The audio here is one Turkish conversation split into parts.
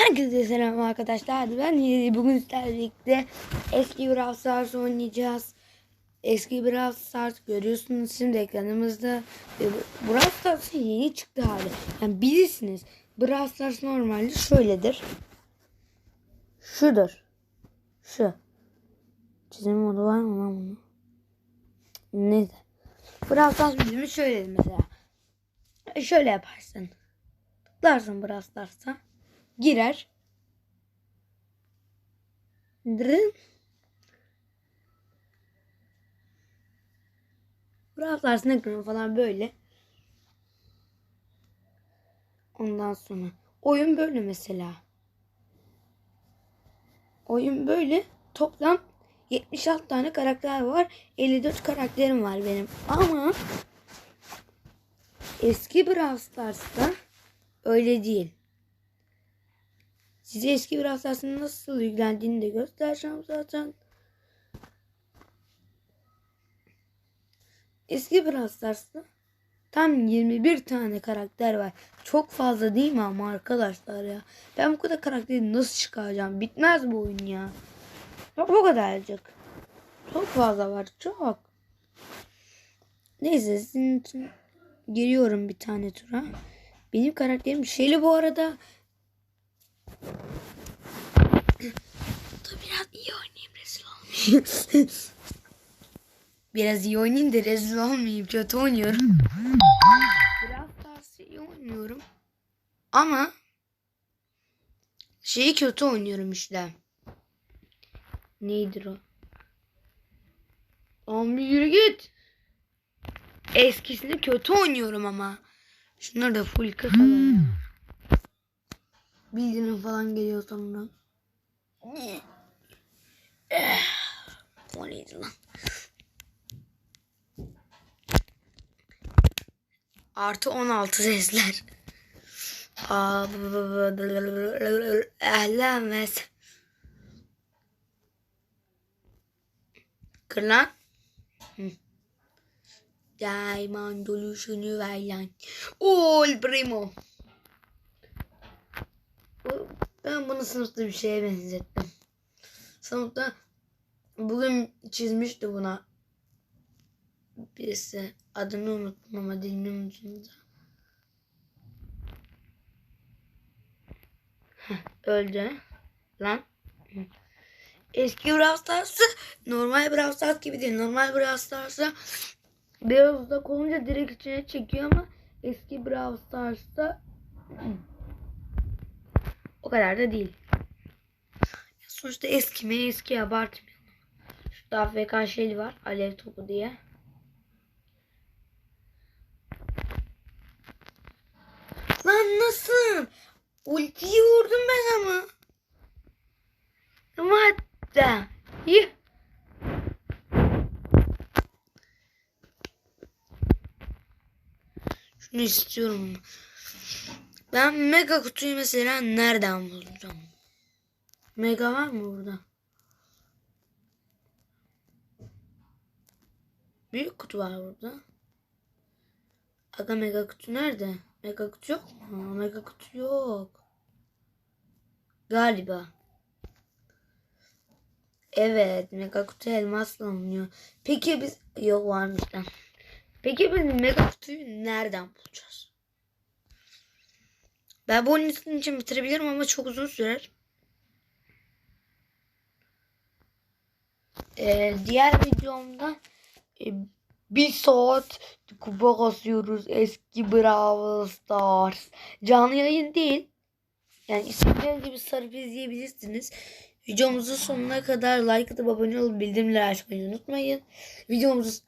Herkese selam arkadaşlar. Ben Yedi. Bugün sizlerle eski Brawl Stars oynayacağız. Eski Brawl Stars görüyorsunuz şimdi ekranımızda. Brawl Stars'ın yeni çıktı hali. Yani bilirsiniz. Brawl Stars normalde şöyledir. Şudur. Şu. Çizim modu var mı lan bunun? Neyse. Brawl Stars bizim şöyledir mesela. Şöyle yaparsın. Tıklarsın Brawl Stars'a girer. Brawl ekranı falan böyle. Ondan sonra oyun böyle mesela. Oyun böyle. Toplam 76 tane karakter var. 54 karakterim var benim. Ama eski Brawl Stars'ta öyle değil. Size eski bir hastasının nasıl yüklendiğini de göstereceğim zaten. Eski bir hastasta tam 21 tane karakter var. Çok fazla değil mi ama arkadaşlar ya. Ben bu kadar karakteri nasıl çıkaracağım? Bitmez bu oyun ya. Yok bu kadarcık. Çok fazla var. Çok. Neyse sizin için giriyorum bir tane tura. Benim karakterim Shelly bu arada biraz iyi oynayayım rezil olmayayım. biraz iyi oynayayım da rezil olmayayım. Kötü oynuyorum. biraz daha iyi oynuyorum. Ama şeyi kötü oynuyorum işte. Neydir o? Bir yürü git. Eskisini kötü oynuyorum ama. Şunlar da full kafalar ya. Bildirim falan geliyor sonra. Eh, O neydi lan? Artı 16 sesler. Ehlemez. Kır lan. Diamond doluşunu ver lan. Ol primo. Ben bunu sınıfta bir şeye benzettim. Sınıfta bugün çizmişti buna birisi. Adını unuttum ama dilimin ucunda. Öldü. Lan. Eski Brawl Stars'ı normal Brawl Stars gibi değil. Normal Brawl Stars'ı biraz uzak olunca direkt içine çekiyor ama eski Brawl Stars'ta o kadar da değil. Sonuçta eski mi eski abartmayalım. Şurada AFK şeyli var. Alev topu diye. Lan nasıl? Ultiyi vurdum ben ama. Ama hatta. Yuh. Şunu istiyorum. Ben mega kutuyu mesela nereden bulacağım? Mega var mı burada? Büyük kutu var burada. Aga mega kutu nerede? Mega kutu yok mu? Mega kutu yok. Galiba. Evet mega kutu elmasla alınıyor. Peki biz... Yok varmış lan. Peki biz mega kutuyu nereden bulacağız? Ben bu oyunu sizin için bitirebilirim ama çok uzun sürer. Ee, diğer videomda e, bir saat kupa kasıyoruz eski Brawl Stars. Canlı yayın değil. Yani istediğiniz gibi sarıp izleyebilirsiniz. Videomuzun sonuna kadar like atıp abone olup bildirimleri açmayı unutmayın. Videomuzu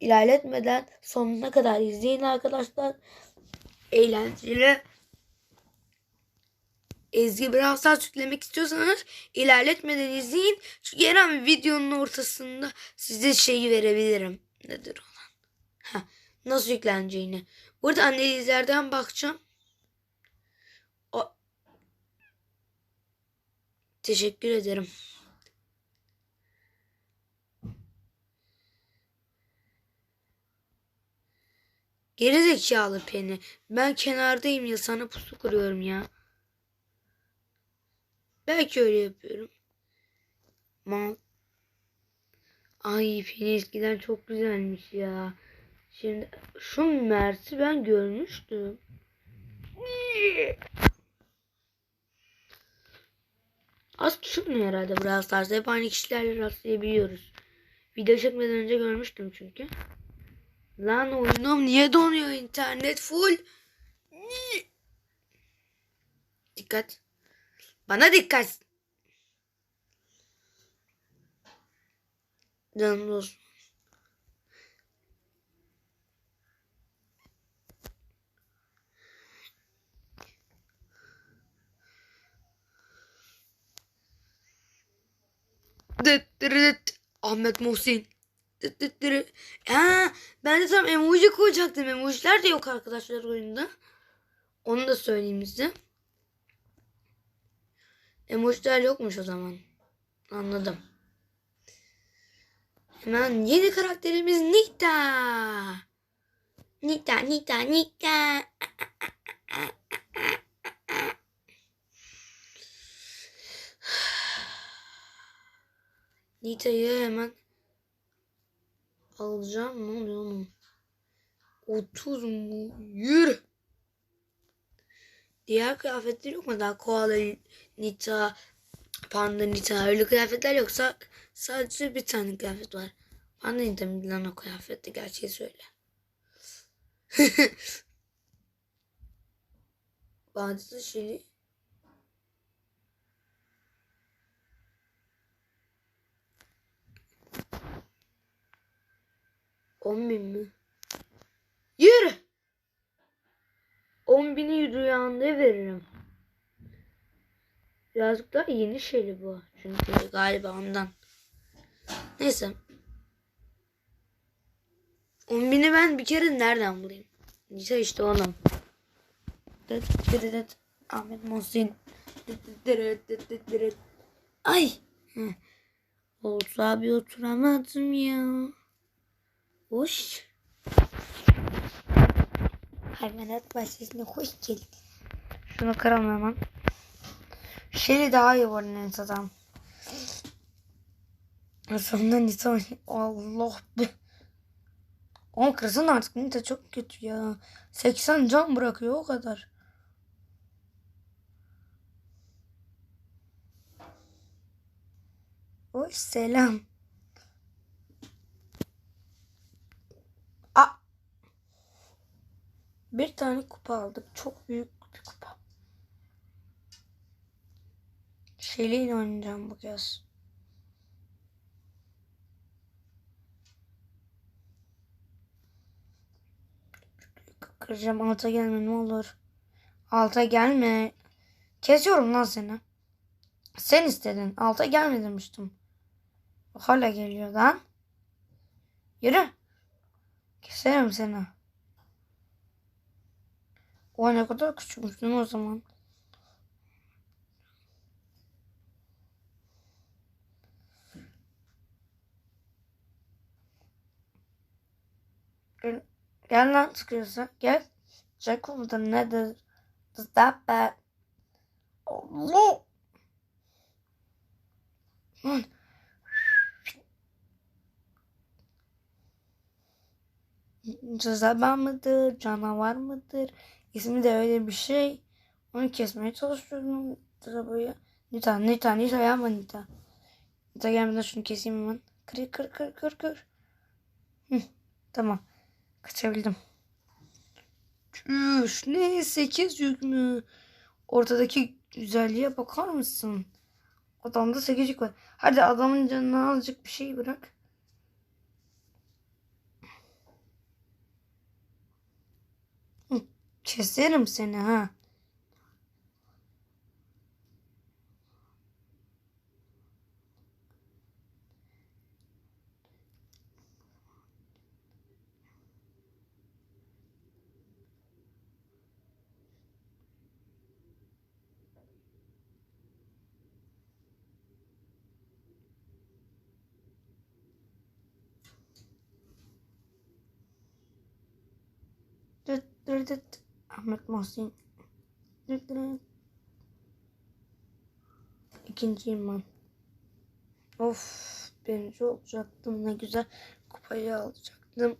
ilerletmeden sonuna kadar izleyin arkadaşlar. Eğlenceli. Ezgi Brawl Stars yüklemek istiyorsanız ilerletmeden izleyin. Çünkü her an videonun ortasında size şeyi verebilirim. Nedir olan? Ha, nasıl yükleneceğini. Burada analizlerden bakacağım. O... Teşekkür ederim. Geri zekalı Penny. Ben kenardayım ya sana pusu kuruyorum ya. Belki öyle yapıyorum. Ama Ay peni eskiden çok güzelmiş ya. Şimdi şu Mert'i ben görmüştüm. Az çıkmıyor herhalde Brawl Stars'ta. Hep aynı kişilerle rastlayabiliyoruz. Video çekmeden önce görmüştüm çünkü. Lan oyunum niye donuyor internet full? Dikkat. Bana dikkat. Canım dostum. Ahmet Muhsin. Ha, ben de tam emoji koyacaktım. Emojiler de yok arkadaşlar oyunda. Onu da söyleyeyim size. Emojiler yokmuş o zaman. Anladım. Hemen yeni karakterimiz Nita. Nita, Nita, Nita. Nita'yı hemen alacağım. Ne oluyor oğlum? 30 mu? Yürü. Diğer kıyafetler yok mu? Daha koala Nita, panda Nita öyle kıyafetler yoksa sadece bir tane kıyafet var. Panda Nita mıydı lan o kıyafette? Gerçeği söyle. Bazı şeyi On bin mi? Yürü! On bini rüyanda veririm. Birazcık daha yeni şeyli bu. Çünkü galiba ondan. Neyse. On bini ben bir kere nereden bulayım? İşte işte onun. Ahmet Muhsin. Ay. Olsa bir oturamadım ya. Hoş. Hayvanat bahçesine hoş geldin. Şunu kıralım hemen. Şeyi daha iyi var Nita'dan. Sonunda Nita Allah be. Oğlum kırsın artık Nita çok kötü ya. 80 can bırakıyor o kadar. Hoş selam. Bir tane kupa aldık. Çok büyük bir kupa. Şeyle oynayacağım bu kez. Kıracağım alta gelme ne olur. Alta gelme. Kesiyorum lan seni. Sen istedin. Alta gelme demiştim. Hala geliyor lan. Yürü. Keserim seni. O ne kadar küçükmüşsün o zaman. Gel, lan sıkıyorsa. Gel. Şey komutanı nedir? Stop that. Allah. Lan. Cezaba mıdır? Canavar mıdır? İsmi de öyle bir şey. Onu kesmeye çalışıyorum. Arabayı. Nita, Nita, Nita yapma Nita. Nita gelmeden şunu keseyim hemen. Kır, kır, kır, kır, kır. Hı, tamam. Kaçabildim. Çüş, ne? Sekiz yük mü? Ortadaki güzelliğe bakar mısın? Adamda sekiz yük var. Hadi adamın canına azıcık bir şey bırak. Hı, Keserim seni ha. Dıt dıt dıt. Ahmet dıt. ikinciyim ben. Of birinci olacaktım ne güzel kupayı alacaktım.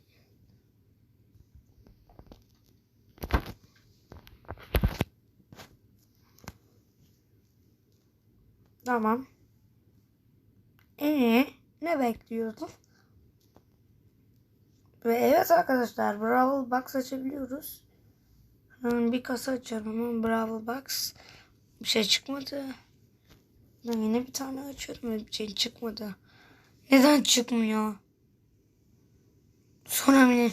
Tamam. Ee, ne bekliyordun? Ve evet arkadaşlar Brawl Box açabiliyoruz. Hemen bir kasa açıyorum hemen Brawl Box. Bir şey çıkmadı. Ben yine bir tane açıyorum bir şey çıkmadı. Neden çıkmıyor? Son önemli.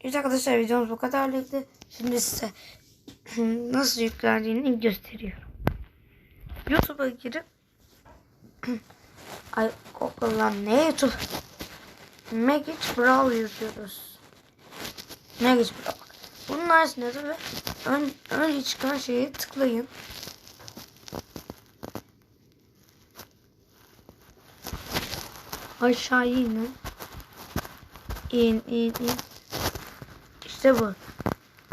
Evet arkadaşlar videomuz bu kadarlıktı. Şimdi size nasıl yüklendiğini gösteriyorum. YouTube'a girip Ay Google'dan ne YouTube? Magic Brawl yazıyoruz. Magic Brawl. Bunun haricinde de ön, önce çıkan şeye tıklayın. Aşağı inin. İn in in. İşte bu.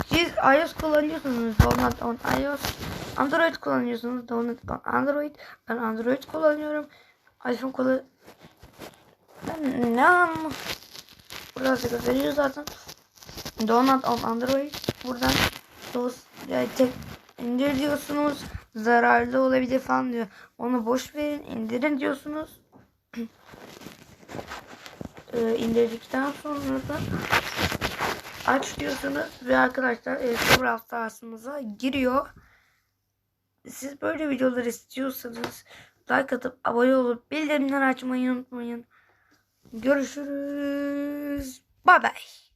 Siz iOS kullanıyorsunuz. Donut on iOS. Android kullanıyorsunuz. Donut on Android. Ben Android kullanıyorum. iPhone kullan... Ben ne anlamı? Burası gösteriyor zaten. Donut on Android. Buradan dos yani tek indir diyorsunuz. Zararlı olabilir falan diyor. Onu boş verin. indirin diyorsunuz. ee, indirdikten sonra da aç diyorsunuz ve arkadaşlar e, Stars'ınıza giriyor. Siz böyle videolar istiyorsanız like atıp abone olup bildirimleri açmayı unutmayın. Görüşürüz. Bye bye.